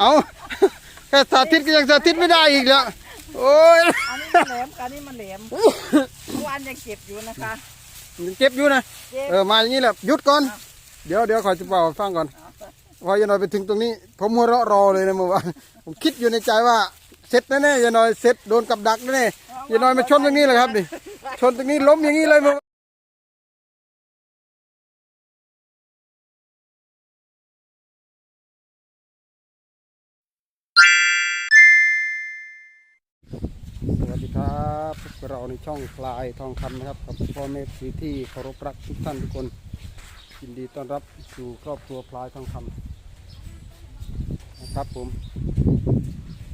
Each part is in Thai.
เอาแค่สาธิตก็ยังสาธิตไม่ได้อีกแล้วโอ้ยอันนี้มันแหลมอันนี้มันแหลมเมื่อวานยังเก็บอยู่นะคะยังเจ็บอยู่นะเจ็บเออมาอย่างนี้แหละหยุดก่อน เดี๋ยวเดี๋ยวขอจะเป่าให้ฟังก่อนพอยายน้อยไปถึงตรงนี้ ผมหัวเราะรอเลยนะเมื่อวานผมคิดอยู่ในใจว่าเสร็จแน่ๆยายน้อยเสร็จโดนกับดักแน่ๆยายน้อยมาชนตรงนี้เลยครับดิชนตรงนี้ล้มอย่างนี้เลยเมื่อ ดีครับพวกเราในช่องคลายทองคำนะครับกับพ่อแม่สีที่เคารพรักทุกท่านทุกคนยินดีต้อนรับสู่ครอบครัวพลายทองคำนะครับผม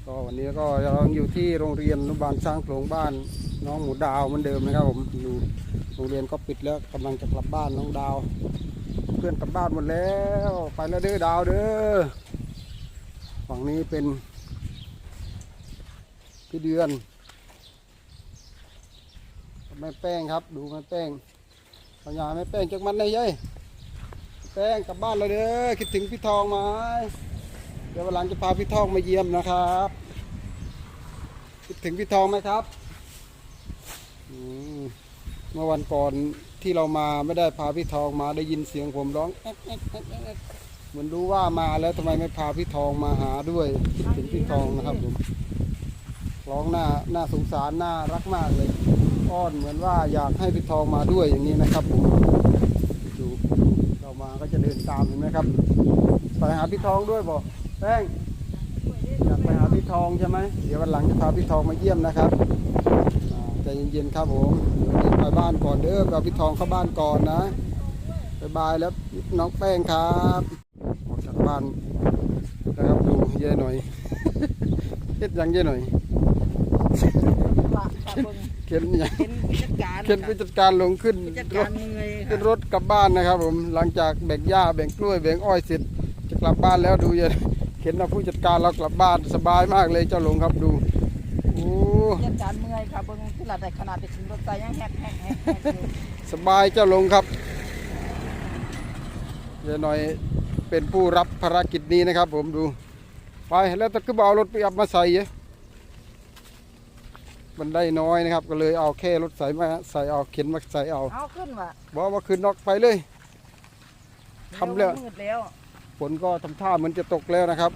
ก็วันนี้ก็เราอยู่ที่โรงเรียนอนุบาลสร้างโขลงบ้านน้องหมูดาวเหมือนเดิมนะครับผมอยู่โรงเรียนก็ปิดแล้วกำลังจะกลับบ้านน้องดาว เพื่อนกลับบ้านหมดแล้วไปแล้วเด้อดาวเด้อฝั่งนี้เป็นพี่เดือน แม่แป้งครับ ดูแม่แป้งปัญญาแม่แป้งจักมันเลยยัยแป้งกลับบ้านเลยเด้อคิดถึงพี่ทองไหมเดี๋ยววันหลังจะพาพี่ทองมาเยี่ยมนะครับ คิดถึงพี่ทองไหมครับเมื่อวันก่อนที่เรามาไม่ได้พาพี่ทองมาได้ยินเสียงผมร้องแอ๊กแอ๊กแอ๊กแอ๊กเหมือนรู้ว่ามาแล้วทำไมไม่พาพี่ทองมาหาด้วยคิดถึงพี่ทองนะครับผมร้องหน้าหน้าสงสารหน่ารักมากเลย อ้อนเหมือนว่าอยากให้พี่ทองมาด้วยอย่างนี้นะครับผมดูเรามาก็จะเดินตามเห็นไหมครับ ไปหาพี่ทองด้วยบอกแป้งอยากไปหาพี่ทองใช่ไหมเดี๋ยววันหลังจะพาพี่ทองมาเยี่ยมนะครับใจเย็นๆครับผมเดี๋ยวไปบ้านก่อนเด้อเอาพี่ทองเข้าบ้านก่อนนะบายบายแล้วน้องแป้งครับออกจากบ้านนะครับดูเย่หน่อยเฮ็ดยังเย่หน่อย เบิ่งเข็นหยังเป็นผู้จัดการเข็นผู้จัดการลงขึ้นผู้จัดรการถเหนื่อยขึ้นรถกลับบ้านนะครับ ผมหลังจากแบ่งหญ้าแบ่งกล้วยแบ่งอ้อยเสร็จจะกลับบ้านแล้วดูอย่าเห็นว่าผู้จัดการเรากลับบ้านสบายมากเลยเจ้าหลงครับดูโอ้ผู้จัดการเมื่อยค่ะเบิ่งที่ละได้ขนาดไปถึงรถไฟยังแฮกแฮกแฮกแฮกอยู่สบายเจ้าหลงครับยายหน่อยเป็นผู้รับภารกิจนี้นะครับ ผมดูไปแล้วตะคือเอารถไปอับมาใส่เยอะ มันได้น้อยนะครับ ก็เลยเอาแค่รถใส่มาใส่เอาเข็นมาใส่เอาเอาขึ้นว่ะบอกว่าคืนนอกไปเลยทำแล้วเดี๋ยมันมืดแล้วฝนก็ทำท่าเหมือนจะตกแล้วนะครับ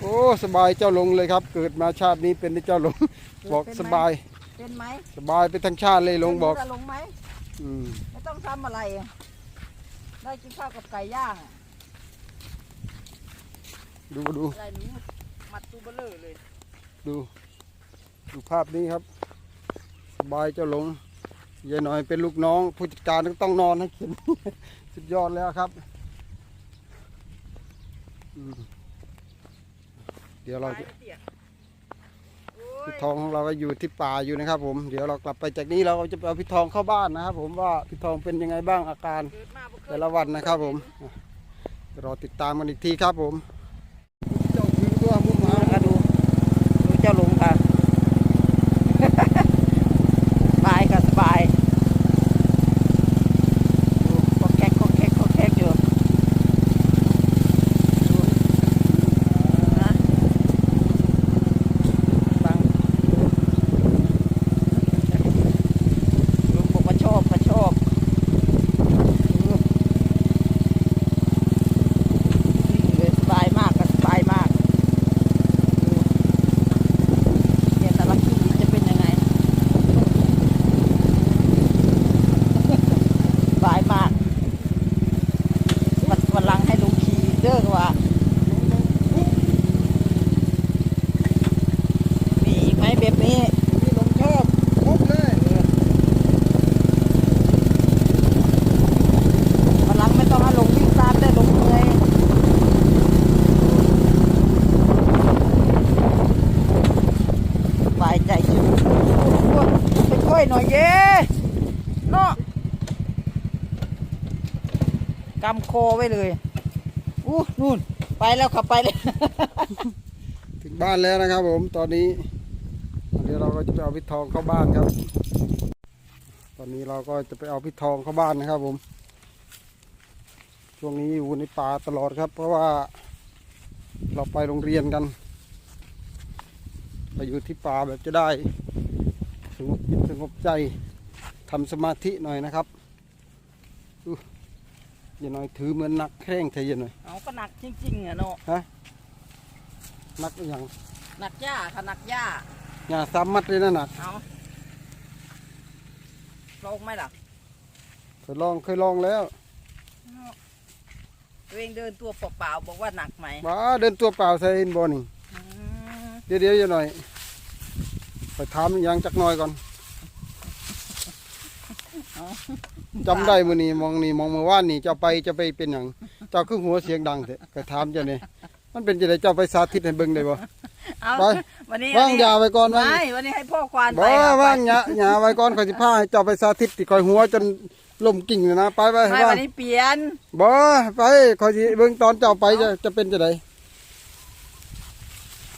โอ้สบายเจ้าหลงเลยครับ เกิดมาชาตินี้เป็นเจ้าหลง บอกสบายเป็นไหมสบายไปทั้งชาติเลยหลงบอกเป็นจะลงไหมอืมไม่ต้องทำอะไร ได้กินข้าวกับไก่ย่างดูดูอะไรนี้มัดตูเบลเลอร์เลย ดู ดูภาพนี้ครับ สบายเจ้าหลงยายหน่อยเป็นลูกน้อง ผู้จัดการก็ต้องนอนให้กิน สุดยอดแล้วครับอืมเดี๋ยวเราจะไปเตี้ยโอ้พี่ยทองของเราก็อยู่ที่ป่าอยู่นะครับ ผม เดี๋ยวเรากลับไปจากนี้เราจะไปเอาพี่ทองเข้าบ้านนะครับ ผมว่าพี่ทองเป็นยังไงบ้างอาการเกิดมาบ่เคยแต่ละวันนะครับ ผมเดี๋ยวรอติดตามกันอีกทีครับผมเจ้าคือตัวมุกหมา มาดูดูเจ้าลงค่ะ สบายค่ะสบายดูก็แคกก็แคกก็แคกอยู่ดูนะฟังลุงบอกว่าชอบก็ชอบดูนิ่งเลยสบายมากก็สบายมาก เนี่ยแต่ละที่จะเป็นยังไง บายมาก วันวันหลังให้ลุงขี่เด้อว่า มีอีกไหมแบบนี้ ที่ผมชอบครบเลย วันหลังไม่ต้องให้ลงวิ่งตามได้ลงเหนื่อยสบายใจอยู่ไปช่วยหน่อยเย้เนาะกำโคไว้เลยอู้นู่น ไปแล้วขับไปเลยถึงบ้านแล้วนะครับ ผมตอนนี้เดี๋ยวเราก็จะไปเอาพี่ทองเข้าบ้านครับ ตอนนี้เราก็จะไปเอาพี่ทองเข้าบ้านนะครับ ผม ช่วงนี้อยู่ในป่าตลอดครับ เพราะว่า เราไปโรงเรียนกันไปอยู่ที่ป่าแบบจะได้สงบจิตสงบใจทำสมาธิหน่อยนะครับอู้ ย่าหน่อยถือเหมือนหนักแข้งเทยนหน่อยเอาก็หนักจริงๆอะเนาะหนักอย่างหนักหญ้าค่ะหนักหญ้าอย่าซ้ำมัดเลยนะหนักเอาลงไหมล่ะเคยลองเคยลองแล้วตัวเองเดินตัวเปล่าๆบอกว่าหนักไหมบ้าเดินตัวเปล่าใส่อินบอนี่อืมเดี๋ยวเดี๋ยวอย่าหน่อยไปถามอย่างจักหน่อยก่อนเอา จำได้มือนี้มองนี่มองเมื่อวานนี่เจ้าไปจะไปเป็นอย่างเจ้าคือหัวเสียงดังเถอะก็ถามเจ้าเนี่ยมันเป็นจะได้เจ้าไปสาธิตให้เบิ่งได้บ่ เอาไป วันนี้ว่างยาไว้ก่อนว่างไม่วันนี้ให้พ่อควานไปบ่ค่ะว่างหยาหยาไว้ก่อนขอยสิพาให้เจ้าไปสาธิตที่คอยหัวจนล่มกิ่งเลยนะไปไปไม่ว่าวันนี้เปลี่ยนบ่ไปคอยสิเบิ่งตอนเจ้าไปจะจะเป็นจะได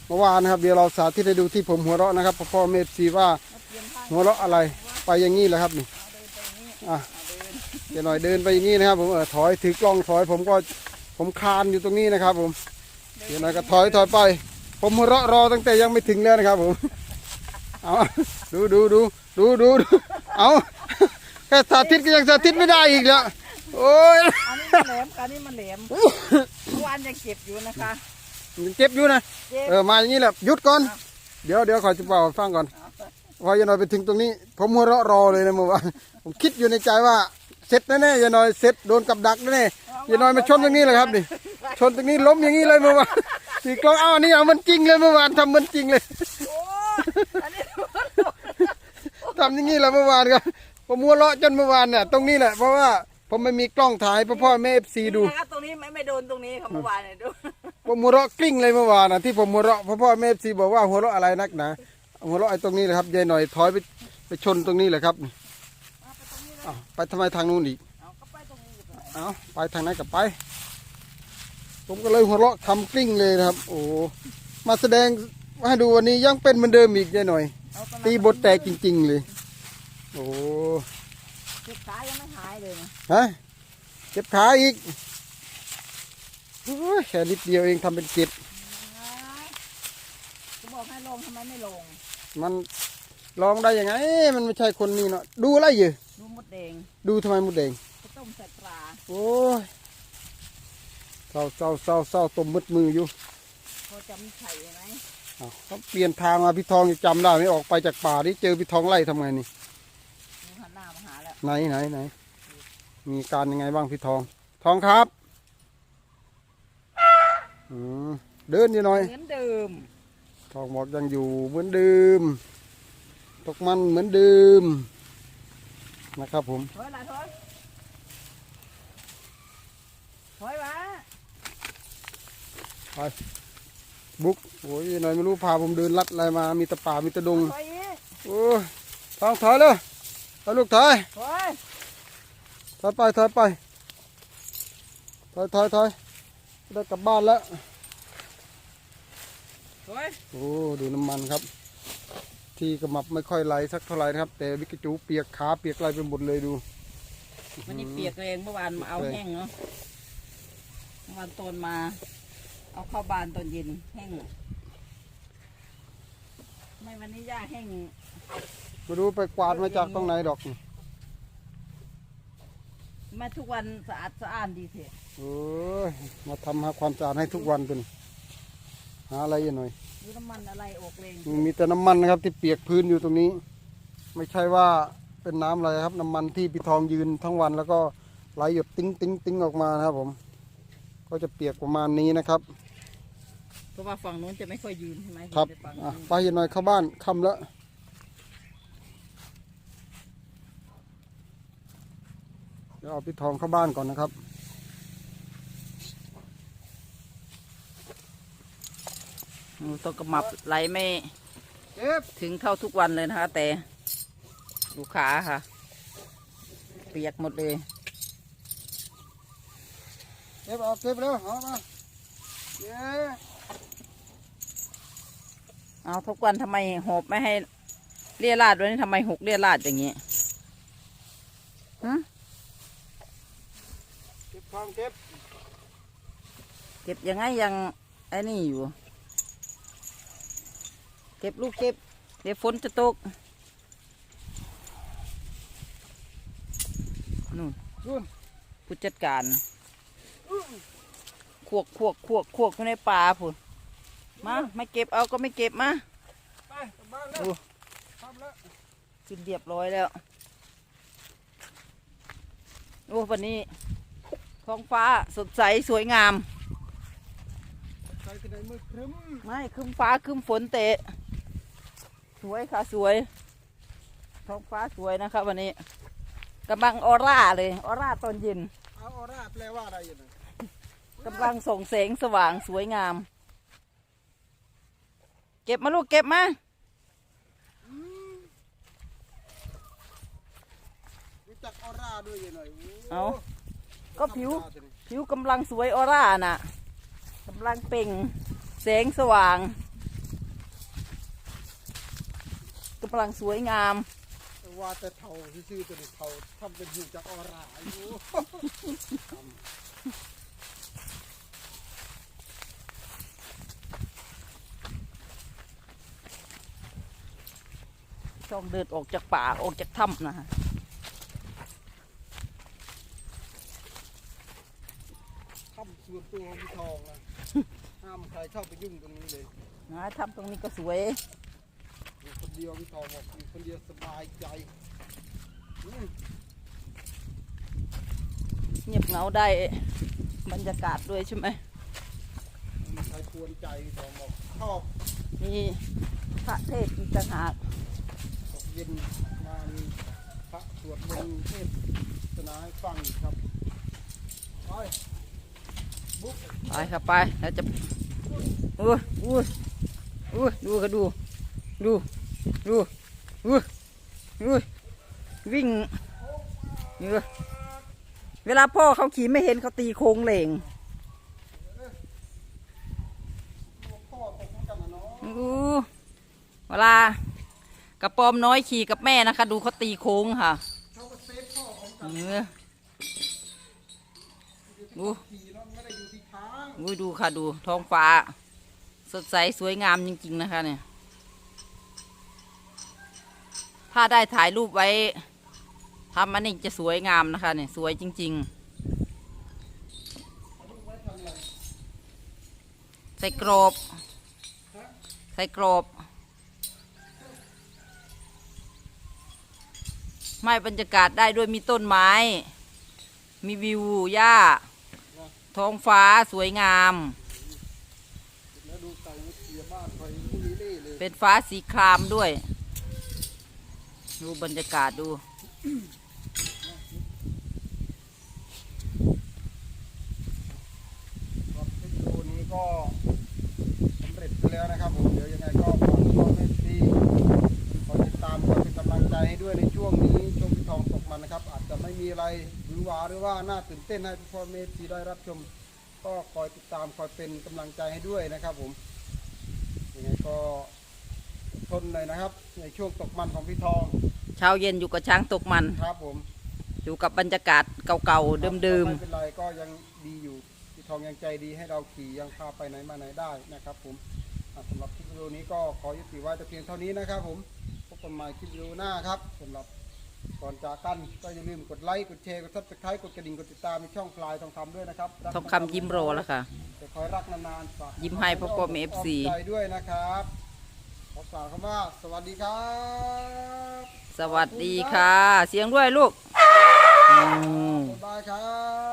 เมื่อวานนะครับเดี๋ยวเราสาธิตให้ดูที่ผมหัวเราะนะครับพ่อเมธสีว่าเปลี่ยนทางหัวเราะอะไร ไปอย่างนี้แหละครับนี่อะ เดี๋ยวหน่อยเดินไปอย่างนี้นะครับ ผมเออถอยถือกล้องถอยผมก็ผมคานอยู่ตรงนี้นะครับ ผมเดี๋ยวหน่อยก็ถอยถอยไป ผมหัวเราะรอตั้งแต่ยังไม่ถึงแล้วนะครับ ผมเอาดูดูดูดูดูดูเอาแค่สาธิตก็ยังสาธิตไม่ได้อีกแล้วโอ้ยอันนี้มันแหลมอันนี้มันแหลมเมื่อวานยังเจ็บอยู่นะคะยังเจ็บอยู่นะเจ็บเออมาอย่างนี้แหละหยุดก่อน เดี๋ยวเดี๋ยวขอจะเป่าให้ฟังก่อนพอยันหน่อยไปถึงตรงนี้ ผมหัวเราะรอเลยนะเมื่อวานผมคิดอยู่ในใจว่า เสร็จแน่ๆยันหน่อยเสร็จโดนกับดักแน่ๆยันหน่อยมาชนตรงนี้เลยครับนี่ชนตรงนี้ล้มอย่างนี้เลยเมื่อวานตีกล้องเอาอันนี้เอามันจริงเลยเมื่อวานทำเหมันจริงเลยโอ้อันนี้ทำอย่างนี้แหละเมื่อวานครับผมหัวเราะจนเมื่อวานเนี่ยตรงนี้แหละเพราะว่าผมไม่มีกล้องถ่ายให้พ่อพ่อแม่เอฟซีดูนะคะตรงนี้ไม่ไม่โดนตรงนี้ค่ะเมื่อวานเนี่ยดูผมหัวเราะกลิ้งเลยเมื่อวานนะที่ผมหัวเราะพ่อพ่อแม่เอฟซีบอกว่าหัวเราะอะไรนักหนาหัวเราะไอ้ตรงนี้แหละครับยายหน่อยถอยไปไปชนตรงนี้แหละครับ อ้าวไปทำไมทางนู้นอีกเอาก็ไปตรงนี้ก็ได้เอาไปทางไหนกับไป ผมก็เลยหัวเราะทำกลิ้งเลยนะครับ โอ้มาแสดงให้ดูวันนี้ยังเป็นเหมือนเดิมอีกยายหน่อยเอาตรงนั้นตีบทแตกจริง ๆ เลย โอ้เจ็บขายังไม่หายเลยนะฮะเจ็บขาอีกโอ้ยแค่นิดเดียวเองทำเป็นเจ็บจะบอกให้ลงทำไมไม่ลง มันลองได้ยังไง มันไม่ใช่คนนี้เนาะดูอะไรอยู่ ดูมดแดงดูทำไมมุดแดงไปต้มใส่ปลาโอ้ยเศร้าเศร้าเศร้าเศร้าตมมืดมืออยู่พอจะมีไข่ไหมอ้าวเขาเปลี่ยนทางมาพี่ทองยังจำได้ไม่ออกไปจากป่าที่เจอพี่ทองไล่ทำไงนี่ดูหันหน้ามาหาแล้วไหนไหนไหนมีการยังไงบ้างพี่ทอง ทองครับอืมเดินอยู่หน่อย เหมือนเดิมทองบอกยังอยู่เหมือนเดิมตกมันเหมือนเดิม นะครับผมถอยละถอยถอยมาบุกโอ้ยหน่อยไม่รู้พาผมเดินลัดอะไรมา มีแตะป่ามีแตะดงถอยอีกโอ้ยทองถอยเลยถอยลูกถอยถอยถอยไปถอยไปถอยถอยถอยได้กลับบ้านแล้วถอยโอ้ดูน้ำมันครับ ที่กระมับไม่ค่อยไหลสักเท่าไหร่นะครับ แต่วิกจูเปียกขาเปียกอะไรไปหมดเลยดูมันนี่เปียกเองเมื่อวานมาเอาแห้งเนาะเมื่อวานตอนมา เอาเข้าบ้านตอนเย็นแห้งทำไม่วันนี้ย่าแห้งไม่รู้ไปกวาดมาจากตรงไหนดอกนี่มาทุกวันสะอาดสะอ้านดีเถอะโอ้ยมาทำหาความสะอาดให้ทุกวันเป็นหาอะไรอยู่หน่อยดูน้ำมันอะไรออกเลงมีแต่น้ำมันนะครับ ที่เปียกพื้นอยู่ตรงนี้ ไม่ใช่ว่าเป็นน้ำอะไรครับ น้ำมันที่พี่ทองยืนทั้งวัน แล้วก็ไหลหยดติ้งติ้งติ้งออกมานะครับ ผม ก็จะเปียกประมาณนี้นะครับเพราะว่าฝั่งนู้นจะไม่ค่อยยืนใช่ไหมครับแต่ฝั่งอะนู้นไปอย่าหน่อยเข้าบ้านค่ำแล้วเดี๋ยวเอาพี่ทองเข้าบ้านก่อนนะครับ อืม ต้องกระมับไหลไม่เก็บถึงเท่าทุกวันเลยนะคะ แต่ดูขาค่ะ เปียกหมดเลยเก็บเอาเก็บเร็วเอามาเย้เอาทุกวันทำไมหอบไม่ให้เลี่ยราดวันนี้ทำไมหกเลี่ยราดอย่างนี้ฮะเก็บทองเก็บ เก็บยังไงยังไอ้นี่อยู่ เก็บลูกเก็บ เดี๋ยวฝนจะตกนู่นรุ่นผู้จัดการขวกขวกขวกขวกอยู่ในป่าพุ่นมาไม่เก็บเอาก็ไม่เก็บมาไปกลับบ้านแล้วโอ้ทำแล้วขึ้นเรียบร้อยแล้วโอ้วันนี้ท้องฟ้าสดใสสวยงามใครที่ไหนมือครึ้ม ไม่ครึ้มฟ้าครึ้มฝนเตะ สวยค่ะสวยท้องฟ้าสวยนะครับวันนี้กำลังออร่าเลยออร่าตอนเย็นเอาออร่าแปลว่าอะไรอยู่นะกำลังส่งแสงสว่างสวยงาม เก็บมาลูกเก็บมารู้จักออร่าด้วยยังไงโเอาก็ผิวธรรมดาสิผิวกำลังสวยออร่าน่ะกำลังเปล่งแสงสว่าง กำลังสวยงาม ว่าแต่เท่าซื่อๆตัวนี้เท่าทำเป็นอยู่จากออร่าอยู่ช่องเดินออกจากป่าออกจากถ้ำนะฮะทำส่วนตัวของพี่ทองนะห้ามใครเข้าไปยุ่งตรงนี้เลยนะถ้ำตรงนี้ก็สวยอยู่คน เดียวพี่ทองบอกอยู่คนเดียวสบายใจอืมเงียบเหงาได้บรรยากาศด้วยใช่ไหมไม่มีใครควรใจพี่ทองบอกชอบมีพระเทศอีกต่างหากตกเย็นมามีพระสวดมนต์เทศนาให้ฟังอีกครับไปบุ๊กไปครับไปแล้วจะอุ้ยอุ้ยอุ้ยดูก็ดู ดู ดูอุ้ยอุ้ยวิ่งเออเวลาพ่อเขาขี่ไม่เห็นเขาตีโค้งเหล่งพ่อตกเหมือนกันนะเนาะอู้เวลากระปอมน้อยขี่กับแม่นะคะ ดูเขาตีโค้งค่ะเขาก็เซฟพ่อของกันเออดูขี่เนาะไม่ได้อยู่ที่ทางอุ้ยดูค่ะดูท้องฟ้า สดใสสวยงามจริง ๆ นะคะเนี่ย ถ้าได้ถ่ายรูปไว้ทำอันนี้จะสวยงามนะคะเนี่ยสวยจริง ๆ ใส่กรอบ ใส่กรอบไม่บรรยากาศได้ด้วยมีต้นไม้ มีวิวหญ้า ท้องฟ้าสวยงามแล้วดูไก่มันเสียบ้านคอยมุนีเล่เลยเป็นฟ้าสีครามด้วย ดูบรรยากาศดูครับคลิปวิดีโอนี้ก็สำเร็จไปแล้วนะครับผมเดี๋ยวยังไงก็ฝากพ่อแม่พี่คอยติดตามคอยเป็นกำลังใจให้ด้วยในช่วงนี้ช่วงพี่ทองตกมันนะครับ อาจจะไม่มีอะไรหรือหวาหรือว่าน่าตื่นเต้นให้พ่อแม่พี่ได้รับชม ก็คอยติดตามคอยเป็นกำลังใจให้ด้วยนะครับผมยังไงก็ ทนหน่อยนะครับ ในช่วงตกมันของพี่ทองเช้าเย็นอยู่กับช้างตกมัน ครับผมอยู่กับบรรยากาศเก่าๆเดิมไม่เป็นไรก็ยังดีอยู่พี่ทองยังใจดีให้เราขี่ยังพาไปไหนมาไหนได้นะครับ ผมอะสำหรับคลิปวิดีโอนี้ก็ขอยุติไว้แต่เพียงเท่านี้นะครับ ผมพบกันใหม่คลิปวิดีโอหน้าครับสำหรับก่อนจากกันก็อย่าลืมกดไลค์กดแชร์กดซับสไครต์กดกระดิ่งกดติดตามในช่องพลายทองคำด้วยนะครับรักๆทองคำยิ้มโรแล้วค่ะจะคอยรักนานๆฝากยิ้มให้พ่อปอม FC ใจด้วยนะครับ ขอกล่าวคำว่า สวัสดีครับ สวัสดีค่ะ เสียงด้วยลูกอืมบ๊ายบายครับ